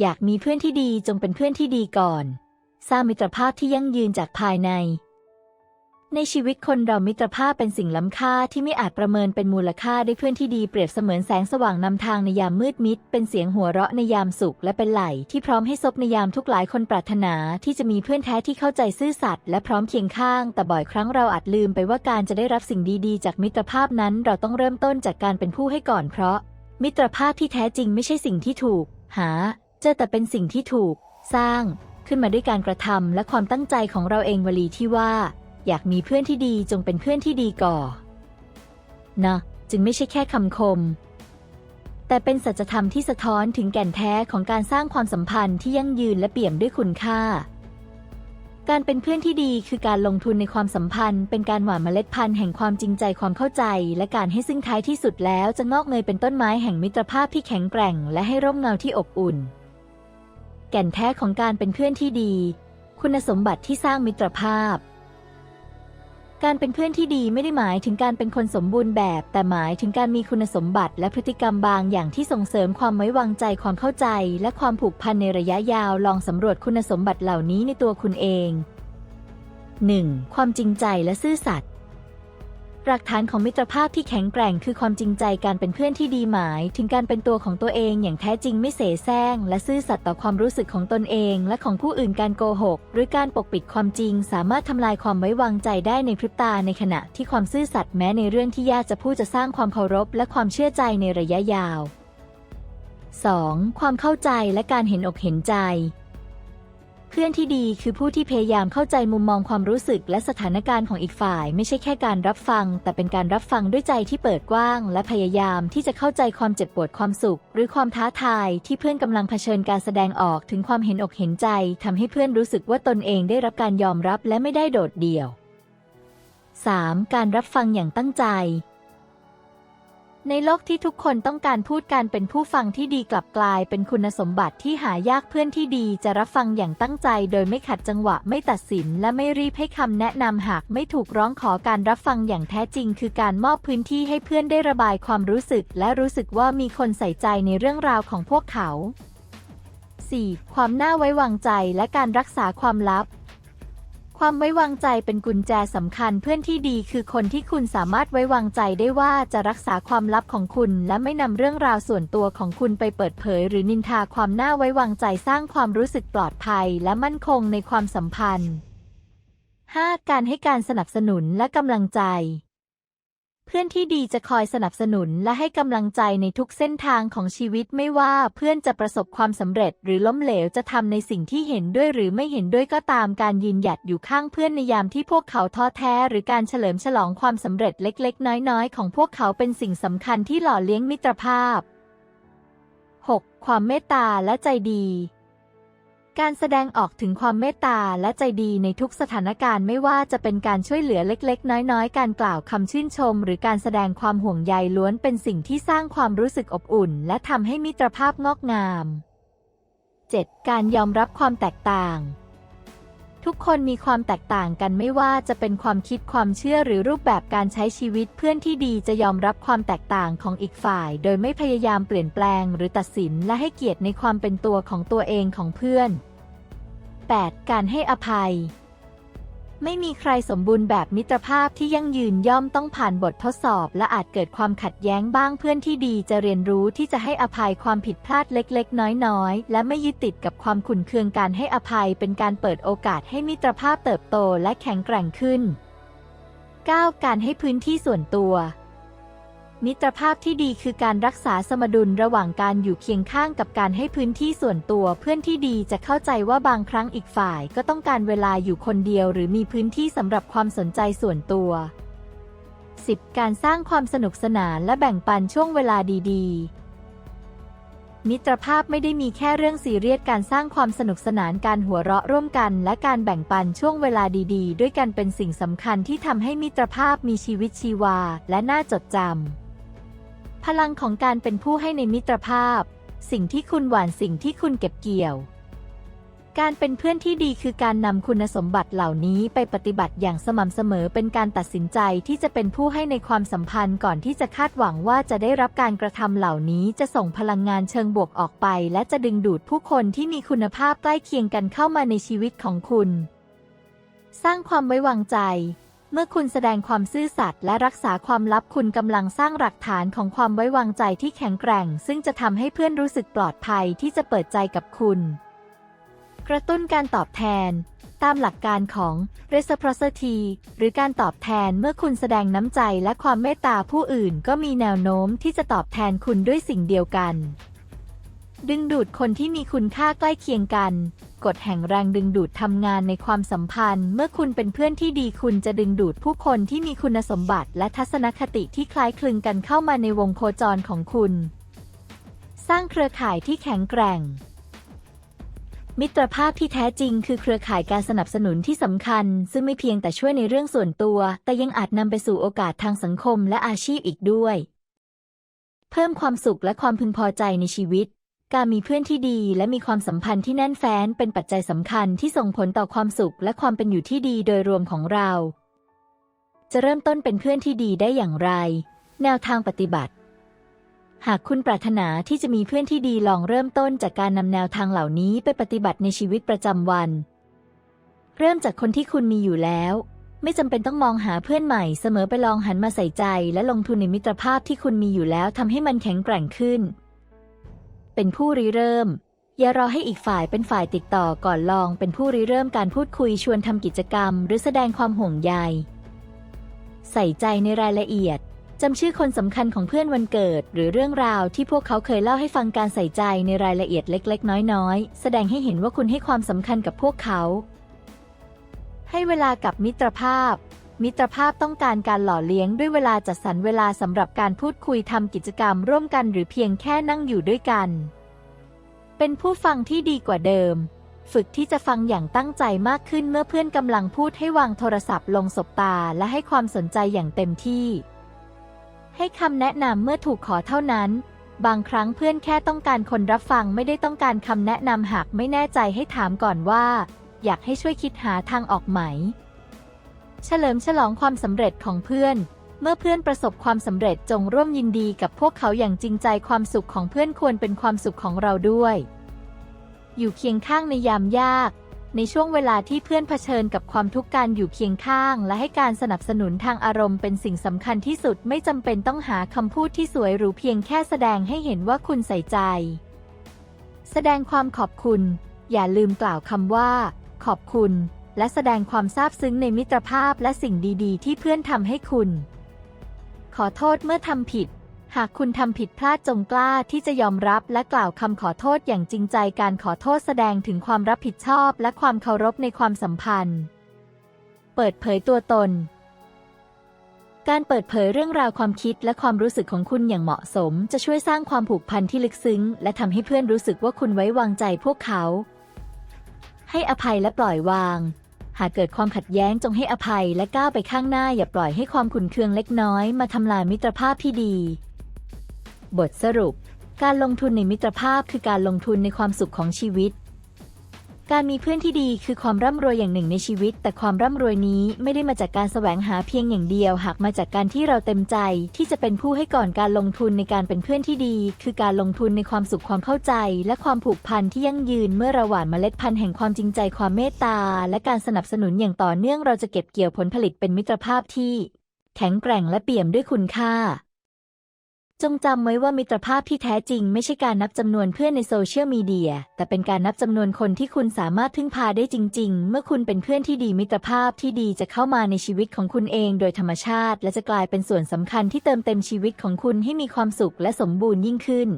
อยากมีเพื่อนที่ดีจงเป็นเพื่อนที่ดีก่อน สร้างมิตรภาพที่ยั่งยืนจากภายใน ในชีวิตคนเรามิตรภาพเป็นสิ่งล้ำค่าที่ไม่อาจประเมินเป็นมูลค่าด้วยเพื่อนที่ดีเปรียบเสมือนแสงสว่างนำทางในยามมืดมิด เป็นเสียงหัวเราะในยามสุขและเป็นไหลที่พร้อมให้ซบในยามทุกหลายคนปรารถนาที่จะมีเพื่อนแท้ที่เข้าใจซื่อสัตย์และพร้อมเคียงข้าง แต่บ่อยครั้งเราอาจลืมไปว่าการจะได้รับสิ่งดีๆ จากมิตรภาพนั้น เราต้องเริ่มต้นจากการเป็นผู้ให้ก่อนเพราะ มิตรภาพที่แท้จริงไม่ใช่สิ่งที่ถูก หา เจอแต่เป็นสิ่งที่ถูกสร้างขึ้นมาด้วยการกระทำและความตั้งใจของเราเองวลีที่ว่า อยากมีเพื่อนที่ดีจงเป็นเพื่อนที่ดีก่อนะจึงไม่ใช่แค่คำคม แต่เป็นสัจธรรมที่สะท้อนถึงแก่นแท้ของการสร้างความสัมพันธ์ที่ยั่งยืนและเปี่ยมด้วยคุณค่า การเป็นเพื่อนที่ดีคือการลงทุนในความสัมพันธ์ เป็นการหว่านเมล็ดพันธุ์แห่งความจริงใจความเข้าใจ และการให้ซึ่งท้ายที่สุดแล้วจะงอกเงยเป็นต้นไม้แห่งมิตรภาพที่แข็งแกร่ง และให้ร่มเงาที่อบอุ่น แก่นแท้ของการเป็นเพื่อนที่ดี คุณสมบัติที่สร้างมิตรภาพ การเป็นเพื่อนที่ดีไม่ได้หมายถึงการเป็นคนสมบูรณ์แบบ แต่หมายถึงการมีคุณสมบัติและพฤติกรรมบางอย่างที่ส่งเสริมความไว้วางใจความเข้าใจ และความผูกพันในระยะยาวลองสำรวจคุณสมบัติเหล่านี้ในตัวคุณเอง 1. ความจริงใจและซื่อสัตย์ หลักฐานของมิตรภาพที่แข็งแกร่งคือความจริงใจการเป็นเพื่อนที่ดีหมาย ถึงการเป็นตัวของตัวเองอย่างแท้จริงไม่เสแสร้งและซื่อสัตย์ต่อความรู้สึกของตนเอง และของผู้อื่นการโกหก หรือการปกปิดความจริง สามารถทำลายความไว้วางใจได้ในพริบตาในขณะที่ความซื่อสัตย์แม้ในเรื่องที่ยากจะพูดจะสร้างความเคารพ และความเชื่อใจในระยะยาว 2. ความเข้าใจและการเห็นอกเห็นใจ เพื่อนที่ดีคือผู้ที่พยายามเข้าใจมุมมองความรู้สึกและสถานการณ์ของอีกฝ่าย ไม่ใช่แค่การรับฟัง แต่เป็นการรับฟังด้วยใจที่เปิดกว้าง และพยายามที่จะเข้าใจความเจ็บปวดความสุข หรือความท้าทายที่เพื่อนกำลังเผชิญการแสดงออกถึงความเห็นอกเห็นใจทำให้เพื่อนรู้สึกว่าตนเองได้รับการยอมรับและไม่ได้โดดเดี่ยว 3. การรับฟังอย่างตั้งใจ ในโลกที่ทุกคนต้องการพูดการเป็นผู้ฟังที่ดีกลับกลายเป็นคุณสมบัติที่หายากเพื่อนที่ดีจะรับฟังอย่างตั้งใจโดยไม่ขัดจังหวะไม่ตัดสินและไม่รีบให้คำแนะนำหากไม่ถูกร้องขอการรับฟังอย่างแท้จริง คือการมอบพื้นที่ให้เพื่อนได้ระบายความรู้สึก และรู้สึกว่ามีคนใส่ใจในเรื่องราวของพวกเขา 4. ความน่าไว้วางใจและการรักษาความลับ ความไว้วางใจเป็นกุญแจสำคัญเพื่อนที่ดีคือคนที่คุณสามารถไว้วางใจได้ว่าจะรักษาความลับของคุณ และไม่นำเรื่องราวส่วนตัวของคุณไปเปิดเผย หรือนินทาความน่าไว้วางใจสร้างความรู้สึกปลอดภัย และมั่นคงในความสัมพันธ์ 5. การให้การสนับสนุนและกำลังใจ พื่อนที่ดีจะคอยสนับสนุนและให้กำลังใจในทุกเส้นทางของชีวิตไม่ว่าเพื่อนจะประสบความสำเร็จ หรือล้มเหลวจะทำในสิ่งที่เห็นด้วยหรือไม่เห็นด้วยก็ตามการยืนหยัดอยู่ข้างเพื่อนในยามที่พวกเขาท้อแท้ หรือการเฉลิมฉลองความสำเร็จเล็กๆ น้อยๆ ของพวกเขาเป็นสิ่งสำคัญที่หล่อเลี้ยงมิตรภาพ 6. ความเมตตาและใจดี การแสดงออกถึงความเมตตาและใจดีในทุกสถานการณ์ไม่ว่าจะเป็นการช่วยเหลือเล็กๆ น้อยๆ การกล่าวคำชื่นชม หรือการแสดงความห่วงใยล้วนเป็นสิ่งที่สร้างความรู้สึกอบอุ่น และทำให้มิตรภาพงอกงาม 7. การยอมรับความแตกต่าง ทุกคนมีความแตกต่างกันไม่ว่าจะเป็นความคิดความเชื่อหรือรูปแบบการใช้ชีวิตเพื่อนที่ดีจะยอมรับความแตกต่างของอีกฝ่าย โดยไม่พยายามเปลี่ยนแปลงหรือตัดสินและให้เกียรติในความเป็นตัวของตัวเองของเพื่อน 8. การให้อภัย ไม่มีใครสมบูรณ์แบบมิตรภาพที่ยั่งยืนย่อมต้องผ่านบททดสอบ และอาจเกิดความขัดแย้งบ้างเพื่อนที่ดีจะเรียนรู้ที่จะให้อภัยความผิดพลาดเล็กๆ น้อยๆ และไม่ยึดติดกับความขุ่นเคืองการให้อภัยเป็นการเปิดโอกาสให้มิตรภาพเติบโตและแข็งแกร่งขึ้น 9. การให้พื้นที่ส่วนตัว มิตรภาพที่ดีคือการรักษาสมดุลระหว่างการอยู่เคียงข้างกับการให้พื้นที่ส่วนตัว เพื่อนที่ดีจะเข้าใจว่าบางครั้งอีกฝ่ายก็ต้องการเวลาอยู่คนเดียว หรือมีพื้นที่สำหรับความสนใจส่วนตัว 10. การสร้างความสนุกสนานและแบ่งปันช่วงเวลาดี ๆ มิตรภาพไม่ได้มีแค่เรื่องซีเรียสการสร้างความสนุกสนานการหัวเราะร่วมกัน และการแบ่งปันช่วงเวลาดี ๆ ด้วยกันเป็นสิ่งสำคัญที่ทำให้มิตรภาพมีชีวิตชีวา และน่าจดจำ พลังของการเป็นผู้ให้ในมิตรภาพ สิ่งที่คุณหวานสิ่งที่คุณเก็บเกี่ยว การเป็นเพื่อนที่ดีคือการนำคุณสมบัติเหล่านี้ไปปฏิบัติอย่างสม่ำเสมอเป็นการตัดสินใจที่จะเป็นผู้ให้ในความสัมพันธ์ก่อนที่จะคาดหวังว่าจะได้รับการกระทำเหล่านี้จะส่งพลังงานเชิงบวกออกไป และจะดึงดูดผู้คนที่มีคุณภาพใกล้เคียงกันเข้ามาในชีวิตของคุณ สร้างความไว้วางใจ เมื่อคุณแสดงความซื่อสัตย์และรักษาความลับคุณกำลังสร้างหลักฐานของความไว้วางใจที่แข็งแกร่ง ซึ่งจะทำให้เพื่อนรู้สึกปลอดภัยที่จะเปิดใจกับคุณ กระตุ้นการตอบแทน ตามหลักการของ reciprocity หรือการตอบแทนเมื่อคุณแสดงน้ำใจและความเมตตาผู้อื่น ก็มีแนวโน้มที่จะตอบแทนคุณด้วยสิ่งเดียวกัน ดึงดูดคนที่มีคุณค่าใกล้เคียงกัน กฎแห่งแรงดึงดูดทำงานในความสัมพันธ์ เมื่อคุณเป็นเพื่อนที่ดีคุณจะดึงดูดผู้คนที่มีคุณสมบัติและทัศนคติที่คล้ายคลึงกันเข้ามาในวงโคจรของคุณ สร้างเครือข่ายที่แข็งแกร่ง มิตรภาพที่แท้จริงคือเครือข่ายการสนับสนุนที่สำคัญ ซึ่งไม่เพียงแต่ช่วยในเรื่องส่วนตัว แต่ยังอาจนำไปสู่โอกาสทางสังคมและอาชีพอีกด้วย เพิ่มความสุขและความพึงพอใจในชีวิต การมีเพื่อนที่ดีและมีความสัมพันธ์ที่แน่นแฟ้นเป็นปัจจัยสำคัญที่ส่งผลต่อความสุขและความเป็นอยู่ที่ดีโดยรวมของเรา จะเริ่มต้นเป็นเพื่อนที่ดีได้อย่างไร แนวทางปฏิบัติ หากคุณปรารถนาที่จะมีเพื่อนที่ดีลองเริ่มต้นจากการนำแนวทางเหล่านี้ไปปฏิบัติในชีวิตประจำวัน เริ่มจากคนที่คุณมีอยู่แล้ว ไม่จำเป็นต้องมองหาเพื่อนใหม่เสมอไปลองหันมาใส่ใจ และลงทุนในมิตรภาพที่คุณมีอยู่แล้วทำให้มันแข็งแกร่งขึ้น เป็นผู้ริเริ่ม อย่ารอให้อีกฝ่ายเป็นฝ่ายติดต่อก่อนลองเป็นผู้ริเริ่มการพูดคุยชวนทำกิจกรรม หรือแสดงความห่วงใย ใส่ใจในรายละเอียดจำชื่อคนสำคัญของเพื่อนวันเกิด หรือเรื่องราวที่พวกเขาเคยเล่าให้ฟังการใส่ใจในรายละเอียดเล็ก ๆ น้อยๆ แสดงให้เห็นว่าคุณให้ความสำคัญกับพวกเขา ให้เวลากับมิตรภาพ มิตรภาพต้องการการหล่อเลี้ยงด้วยเวลาจัดสรรเวลาสำหรับการพูดคุยทำกิจกรรมร่วมกันหรือเพียงแค่นั่งอยู่ด้วยกัน เป็นผู้ฟังที่ดีกว่าเดิม ฝึกที่จะฟังอย่างตั้งใจมากขึ้นเมื่อเพื่อนกำลังพูดให้วางโทรศัพท์ลงสบตาและให้ความสนใจอย่างเต็มที่ ให้คำแนะนำเมื่อถูกขอเท่านั้น บางครั้งเพื่อนแค่ต้องการคนรับฟังไม่ได้ต้องการคำแนะนำหากไม่แน่ใจให้ถามก่อนว่า อยากให้ช่วยคิดหาทางออกไหม เฉลิมฉลองความสำเร็จของเพื่อน เมื่อเพื่อนประสบความสำเร็จจงร่วมยินดีกับพวกเขาอย่างจริงใจความสุขของเพื่อนควรเป็นความสุขของเราด้วย อยู่เคียงข้างในยามยาก ในช่วงเวลาที่เพื่อนเผชิญกับความทุกข์การอยู่เคียงข้าง และให้การสนับสนุนทางอารมณ์เป็นสิ่งสำคัญที่สุดไม่จำเป็นต้องหาคำพูดที่สวยหรูเพียงแค่แสดงให้เห็นว่าคุณใส่ใจ แสดงความขอบคุณ อย่าลืมกล่าวคำว่า ขอบคุณ และแสดงความซาบซึ้งในมิตรภาพและสิ่งดีๆ ที่เพื่อนทำให้คุณ ขอโทษเมื่อทำผิด หากคุณทำผิดพลาดจงกล้าที่จะยอมรับและกล่าวคำขอโทษอย่างจริงใจการขอโทษแสดงถึงความรับผิดชอบและความเคารพในความสัมพันธ์ เปิดเผยตัวตนการเปิดเผยเรื่องราวความคิดและความรู้สึกของคุณอย่างเหมาะสม จะช่วยสร้างความผูกพันที่ลึกซึ้ง และทำให้เพื่อนรู้สึกว่าคุณไว้วางใจพวกเขา ให้อภัยและปล่อยวาง หากเกิดความขัดแย้งจงให้อภัยและก้าวไปข้างหน้าอย่าปล่อยให้ความขุ่นเคืองเล็กน้อย มาทำลายมิตรภาพที่ดี บทสรุป การลงทุนในมิตรภาพคือการลงทุนในความสุขของชีวิต การมีเพื่อนที่ดีคือความร่ำรวยอย่างหนึ่งในชีวิต แต่ความร่ำรวยนี้ไม่ได้มาจากการแสวงหาเพียงอย่างเดียว หากมาจากการที่เราเต็มใจ ที่จะเป็นผู้ให้ก่อนการลงทุนในการเป็นเพื่อนที่ดี คือการลงทุนในความสุขความเข้าใจ และความผูกพันที่ยั่งยืนเมื่อเราหว่านเมล็ดพันธุ์แห่งความจริงใจความเมตตา และการสนับสนุนอย่างต่อเนื่องเราจะเก็บเกี่ยวผลผลิตเป็นมิตรภาพที่ แข็งแกร่งและเปี่ยมด้วยคุณค่า จงจำไว้ว่ามิตรภาพที่แท้จริงไม่ใช่การนับจำนวนเพื่อนในโซเชียลมีเดีย แต่เป็นการนับจำนวนคนที่คุณสามารถพึ่งพาได้จริง ๆ เมื่อคุณเป็นเพื่อนที่ดีมิตรภาพที่ดีจะเข้ามาในชีวิตของคุณเองโดยธรรมชาติ และจะกลายเป็นส่วนสำคัญที่เติมเต็มชีวิตของคุณให้มีความสุขและสมบูรณ์ยิ่งขึ้น